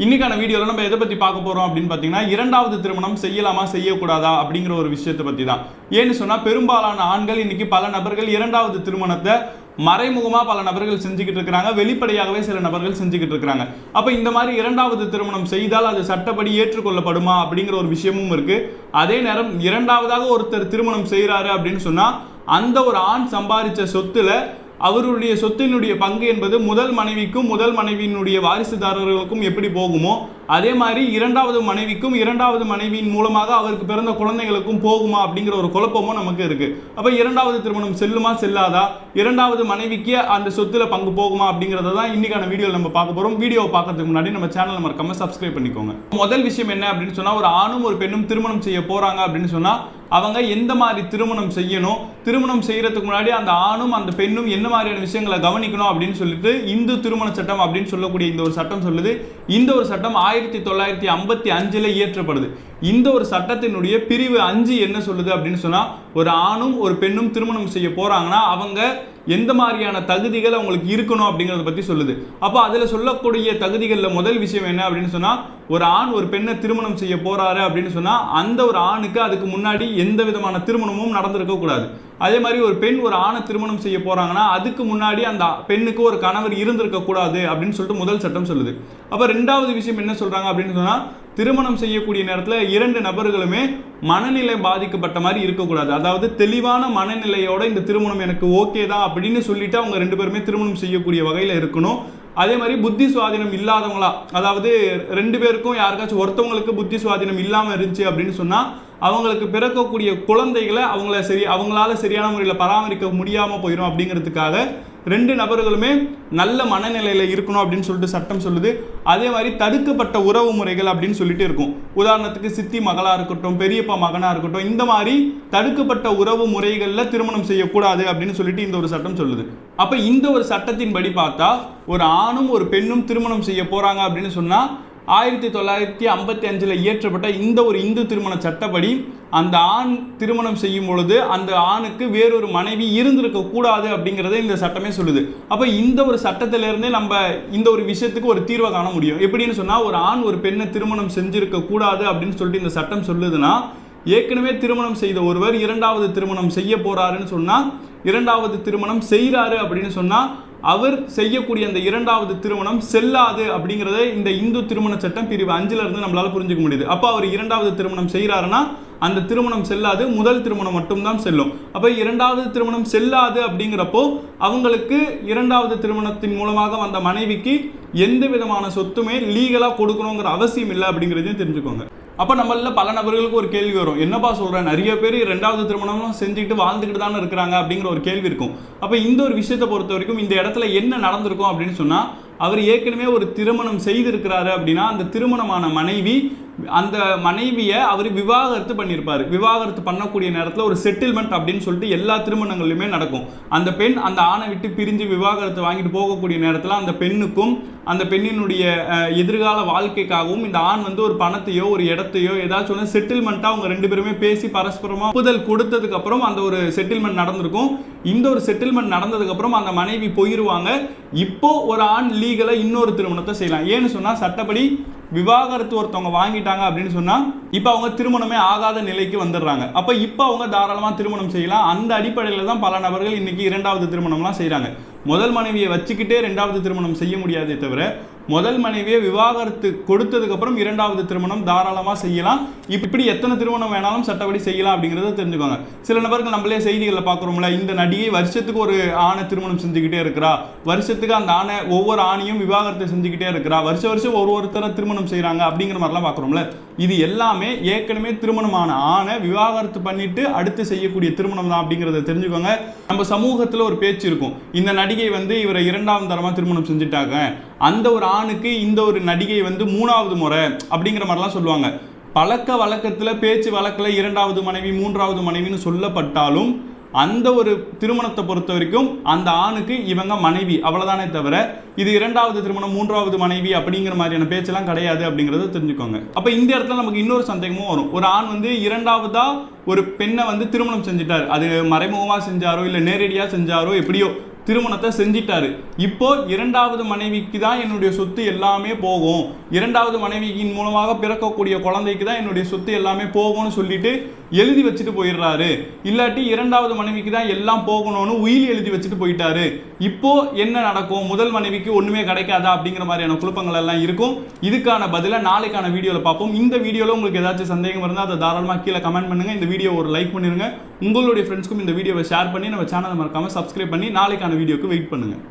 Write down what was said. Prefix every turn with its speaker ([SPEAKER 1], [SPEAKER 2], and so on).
[SPEAKER 1] இன்னைக்கான வீடியோவில் நம்ம எதை பற்றி பார்க்க போகிறோம் அப்படின்னு பார்த்தீங்கன்னா இரண்டாவது திருமணம் செய்யலாமா செய்யக்கூடாதா அப்படிங்கிற ஒரு விஷயத்தை பற்றி தான் ஏன்னு சொன்னால் பெரும்பாலான ஆண்கள் இன்னைக்கு பல நபர்கள் இரண்டாவது திருமணத்தை மறைமுகமாக பல நபர்கள் செஞ்சுக்கிட்டு இருக்கிறாங்க. வெளிப்படையாகவே சில நபர்கள் செஞ்சுக்கிட்டு இருக்கிறாங்க. அப்போ இந்த மாதிரி இரண்டாவது திருமணம் செய்தால் அது சட்டப்படி ஏற்றுக்கொள்ளப்படுமா அப்படிங்கிற ஒரு விஷயமும் இருக்குது அதே நேரம் இரண்டாவதாக ஒருத்தர் திருமணம் செய்கிறாரு அப்படின்னு சொன்னால் அந்த ஒரு ஆண் சம்பாதிச்ச சொத்துல அவருடைய சொத்தினுடைய பங்கு என்பது முதல் மனைவிக்கும் முதல் மனைவியினுடைய வாரிசுதாரர்களுக்கும் எப்படி போகுமோ அதே மாதிரி இரண்டாவது மனைவிக்கும் இரண்டாவது மனைவியின் மூலமாக அவருக்கு பிறந்த குழந்தைகளுக்கும் போகுமா அப்படிங்கிற ஒரு குழப்பமும் நமக்கு இருக்கு. அப்போ இரண்டாவது திருமணம் செல்லுமா செல்லாதா? இரண்டாவது மனைவிக்கு அந்த சொத்துல பங்கு போகுமா அப்படிங்கிறத தான் இன்னைக்கான வீடியோவில் நம்ம பார்க்க போறோம். வீடியோ பார்க்கறதுக்கு முன்னாடி நம்ம சேனலை மறக்காம சப்ஸ்கிரைப் பண்ணிக்கோங்க. முதல் விஷயம் என்ன அப்படின்னு சொன்னா ஒரு ஆணும் ஒரு பெண்ணும் திருமணம் செய்ய போறாங்க அப்படின்னு சொன்னா அவங்க எந்த மாதிரி திருமணம் செய்யணும்? திருமணம் செய்கிறதுக்கு முன்னாடி அந்த ஆணும் அந்த பெண்ணும் என்ன மாதிரியான விஷயங்களை கவனிக்கணும் அப்படின்னு சொல்லிட்டு இந்து திருமண சட்டம் அப்படின்னு சொல்லக்கூடிய இந்த ஒரு சட்டம் சொல்லுது. இந்த ஒரு சட்டம் ஆயிரத்தி ஆயிரத்தி தொள்ளாயிரத்தி ஐம்பத்தி அஞ்சில் இயற்றப்படுது. இந்த ஒரு சட்டத்தினுடைய பிரிவு அஞ்சு என்ன சொல்லுது அப்படின்னு சொன்னால் ஒரு ஆணும் ஒரு பெண்ணும் திருமணம் செய்ய போகிறாங்கன்னா அவங்க எந்த மாதிரியான தகுதிகள் அவங்களுக்கு இருக்கணும் அப்படிங்கிறத பற்றி சொல்லுது. அப்போ அதில் சொல்லக்கூடிய தகுதிகளில் முதல் விஷயம் என்ன அப்படின்னு சொன்னால் ஒரு ஆண் ஒரு பெண்ணை திருமணம் செய்ய போகிறாரு அப்படின்னு சொன்னால் அந்த ஒரு ஆணுக்கு அதுக்கு முன்னாடி எந்த விதமான திருமணமும் நடந்திருக்க கூடாது. அதே மாதிரி ஒரு பெண் ஒரு ஆணை திருமணம் செய்ய போகிறாங்கன்னா அதுக்கு முன்னாடி அந்த பெண்ணுக்கு ஒரு கணவர் இருந்திருக்கக்கூடாது அப்படின்னு சொல்லிட்டு முதல் சட்டம் சொல்லுது. அப்போ ரெண்டாவது விஷயம் என்ன சொல்கிறாங்க அப்படின்னு சொன்னால் திருமணம் செய்யக்கூடிய நேரத்தில் இரண்டு நபர்களுமே மனநிலை பாதிக்கப்பட்ட மாதிரி இருக்கக்கூடாது. அதாவது தெளிவான மனநிலையோட இந்த திருமணம் எனக்கு ஓகே தான் அப்படின்னு சொல்லிட்டு அவங்க ரெண்டு பேருமே திருமணம் செய்யக்கூடிய வகையில் இருக்கணும். அதே மாதிரி புத்தி சுவாதீனம் இல்லாதவங்களா அதாவது ரெண்டு பேருக்கும் யாருக்காச்சும் ஒருத்தவங்களுக்கு புத்தி சுவாதீனம் இல்லாமல் இருந்துச்சு அப்படின்னு சொன்னால் அவங்களுக்கு பிறக்கக்கூடிய குழந்தைகளை அவங்கள சரி அவங்களால சரியான முறையில் பராமரிக்க முடியாமல் போயிடும் அப்படிங்கிறதுக்காக ரெண்டு நபர்களுமே நல்ல மனநிலையில் இருக்கணும் அப்படின்னு சொல்லிட்டு சட்டம் சொல்லுது. அதே மாதிரி தடுக்கப்பட்ட உறவு முறைகள் அப்படின்னு சொல்லிட்டு இருக்கும். உதாரணத்துக்கு சித்தி மகளாக இருக்கட்டும் பெரியப்பா மகனாக இருக்கட்டும் இந்த மாதிரி தடுக்கப்பட்ட உறவு முறைகளில் திருமணம் செய்யக்கூடாது அப்படின்னு சொல்லிட்டு இந்த ஒரு சட்டம் சொல்லுது. அப்போ இந்த ஒரு சட்டத்தின்படி பார்த்தா ஒரு ஆணும் ஒரு பெண்ணும் திருமணம் செய்ய போகிறாங்க அப்படின்னு சொன்னால் ஆயிரத்தி தொள்ளாயிரத்தி ஐம்பத்தி அஞ்சில் இயற்றப்பட்ட இந்த ஒரு இந்து திருமண சட்டப்படி அந்த ஆண் திருமணம் செய்யும் பொழுது அந்த ஆணுக்கு வேறொரு மனைவி இருந்திருக்க கூடாது அப்படிங்கிறத இந்த சட்டமே சொல்லுது. அப்போ இந்த ஒரு சட்டத்திலேருந்தே நம்ம இந்த ஒரு விஷயத்துக்கு ஒரு தீர்வை காண முடியும். எப்படின்னு சொன்னால் ஒரு ஆண் ஒரு பெண்ணை திருமணம் செஞ்சிருக்க கூடாது அப்படின்னு சொல்லிட்டு இந்த சட்டம் சொல்லுதுன்னா ஏற்கனவே திருமணம் செய்த ஒருவர் இரண்டாவது திருமணம் செய்ய போகிறாருன்னு சொன்னால் இரண்டாவது திருமணம் செய்கிறாரு அப்படின்னு சொன்னால் அவர் செய்யக்கூடிய அந்த இரண்டாவது திருமணம் செல்லாது அப்படிங்கிறத இந்த இந்து திருமண சட்டம் பிரிவு அஞ்சுல இருந்து நம்மளால புரிஞ்சுக்க முடியுது. அப்போ அவர் இரண்டாவது திருமணம் செய்கிறாருன்னா அந்த திருமணம் செல்லாது முதல் திருமணம் மட்டும்தான் செல்லும். அப்போ இரண்டாவது திருமணம் செல்லாது அப்படிங்கிறப்போ அவங்களுக்கு இரண்டாவது திருமணத்தின் மூலமாக வந்த மனைவிக்கு எந்த விதமான சொத்துமே லீகலாக கொடுக்கணுங்கிற அவசியம் இல்லை அப்படிங்கிறதையும் தெரிஞ்சுக்கோங்க. அப்போ நம்மள பல நபர்களுக்கு ஒரு கேள்வி வரும். என்னப்பா சொல்கிறேன் நிறைய பேர் ரெண்டாவது திருமணம்லாம் செஞ்சுக்கிட்டு வாழ்ந்துக்கிட்டு தானே இருக்கிறாங்க அப்படிங்கிற ஒரு கேள்வி இருக்கும். அப்போ இந்த ஒரு விஷயத்தை பொறுத்த வரைக்கும் இந்த இடத்துல என்ன நடந்திருக்கும் அப்படின்னு சொன்னால் அவர் ஏற்கனவே ஒரு திருமணம் செய்திருக்கிறாரு அப்படின்னா அந்த திருமணமான மனைவி அந்த மனைவியை அவர் விவாகரத்து பண்ணியிருப்பார். விவாகரத்து பண்ணக்கூடிய நேரத்தில் ஒரு செட்டில்மெண்ட் அப்படின்னு சொல்லிட்டு எல்லா திருமணங்கள்லையுமே நடக்கும். அந்த பெண் அந்த ஆணை விட்டு பிரிஞ்சு விவாகரத்து வாங்கிட்டு போகக்கூடிய நேரத்தில் அந்த பெண்ணுக்கும் அந்த பெண்ணினுடைய எதிர்கால வாழ்க்கைக்காகவும் இந்த ஆண் வந்து ஒரு பணத்தையோ ஒரு இடத்தையோ ஏதாச்சும் ஒன்று செட்டில்மெண்ட்டாக அவங்க ரெண்டு பேருமே பேசி பரஸ்பரமாக ஒப்புதல் கொடுத்ததுக்கப்புறம் அந்த ஒரு செட்டில்மெண்ட் நடந்திருக்கும். இந்த ஒரு செட்டில்மெண்ட் நடந்ததுக்கப்புறம் அந்த மனைவி போயிருவாங்க. இப்போ ஒரு ஆண் லீகலாக இன்னொரு திருமணத்தை செய்யலாம். ஏன்னு சொன்னால் சட்டப்படி விவாகரத்து ஒருத்தவங்க வாங்கிட்டாங்க அப்படின்னு சொன்னால் இப்போ அவங்க திருமணமே ஆகாத நிலைக்கு வந்துடுறாங்க. அப்போ இப்போ அவங்க தாராளமாக திருமணம் செய்யலாம். அந்த அடிப்படையில் தான் பல நபர்கள் இன்றைக்கி இரண்டாவது திருமணம்லாம் செய்கிறாங்க முதல் மனைவியை வச்சுக்கிட்டே ரெண்டாவது திருமணம் செய்ய முடியாதே தவிர முதல் மனைவியை விவாகரத்து கொடுத்ததுக்கப்புறம் இரண்டாவது திருமணம் தாராளமாக செய்யலாம். இப்படி எத்தனை திருமணம் வேணாலும் சட்டப்படி செய்யலாம் அப்படிங்கிறத தெரிஞ்சுக்கோங்க. சில நபர்கள் நம்மளே செய்திகளில் பார்க்குறோம்ல இந்த நடிகை வருஷத்துக்கு ஒரு ஆணை திருமணம் செஞ்சுக்கிட்டே இருக்கிறா. வருஷத்துக்கு அந்த ஆணை ஒவ்வொரு ஆணையும் விவாகரத்தை செஞ்சுக்கிட்டே இருக்கிறா. வருஷ வருஷம் ஒரு ஒருத்தரை திருமணம் செய்கிறாங்க அப்படிங்கிற மாதிரிலாம் பார்க்குறோம்ல. இது எல்லாமே ஏற்கனவே திருமணமான ஆணை விவாகரத்து பண்ணிட்டு அடுத்து செய்யக்கூடிய திருமணம் தான் அப்படிங்கிறத தெரிஞ்சுக்கோங்க. நம்ம சமூகத்தில் ஒரு பேச்சு இருக்கும். இந்த நடிகை வந்து இவரை இரண்டாம் தரமாக திருமணம் செஞ்சுட்டாங்க. அந்த ஒரு ஆணுக்கு இந்த ஒரு நடிகை வந்து மூணாவது முறை அப்படிங்கிற மாதிரிலாம் சொல்லுவாங்க. பழக்க வழக்கத்தில் பேச்சு வழக்கில் இரண்டாவது மனைவி மூன்றாவது மனைவின்னு சொல்லப்பட்டாலும் அந்த ஒரு திருமணத்தை பொறுத்த வரைக்கும் அந்த ஆணுக்கு இவங்க மனைவி. அவ்வளோதானே தவிர இது இரண்டாவது திருமணம் மூன்றாவது மனைவி அப்படிங்கிற மாதிரியான பேச்செல்லாம் கிடையாது அப்படிங்கிறத தெரிஞ்சுக்கோங்க. அப்போ இந்த இடத்துல நமக்கு இன்னொரு சந்தேகமும் வரும். ஒரு ஆண் வந்து இரண்டாவதா ஒரு பெண்ணை வந்து திருமணம் செஞ்சுட்டார். அது மறைமுகமாக செஞ்சாரோ இல்லை நேரடியாக செஞ்சாரோ எப்படியோ திருமணத்தை செஞ்சிட்டாரு. இப்போ இரண்டாவது மனைவிக்கு தான் என்னுடைய சொத்து எல்லாமே போகும். இரண்டாவது மனைவியின் மூலமாக பிறக்கக்கூடிய குழந்தைக்கு தான் என்னுடைய சொத்து எல்லாமே போகும்னு சொல்லிட்டு எழுதி வச்சுட்டு போயிடுறாரு. இல்லாட்டி இரண்டாவது மனைவிக்கு தான் எல்லாம் போகணும்னு உயில் எழுதி வச்சுட்டு போயிட்டாரு. இப்போ என்ன நடக்கும்? முதல் மனைவிக்கு ஒன்றுமே கிடைக்காதா அப்படிங்கிற மாதிரியான குழப்பங்கள் எல்லாம் இருக்கும். இதுக்கான பதிலை நாளைக்கான வீடியோவில் பார்ப்போம். இந்த வீடியோவில் உங்களுக்கு ஏதாச்சும் சந்தேகம் இருந்தால் அதை தாராளமாக கீழே கமெண்ட் பண்ணுங்க. இந்த வீடியோ ஒரு லைக் பண்ணிடுங்க உங்களுடைய ஃப்ரெண்ட்ஸ்க்கும் இந்த வீடியோவை ஷேர் பண்ணி நம்ம சேனலை மறக்காமல் சப்ஸ்கிரைப் பண்ணி நாளைக்கான வீடியோக்கு வெயிட் பண்ணுங்கள்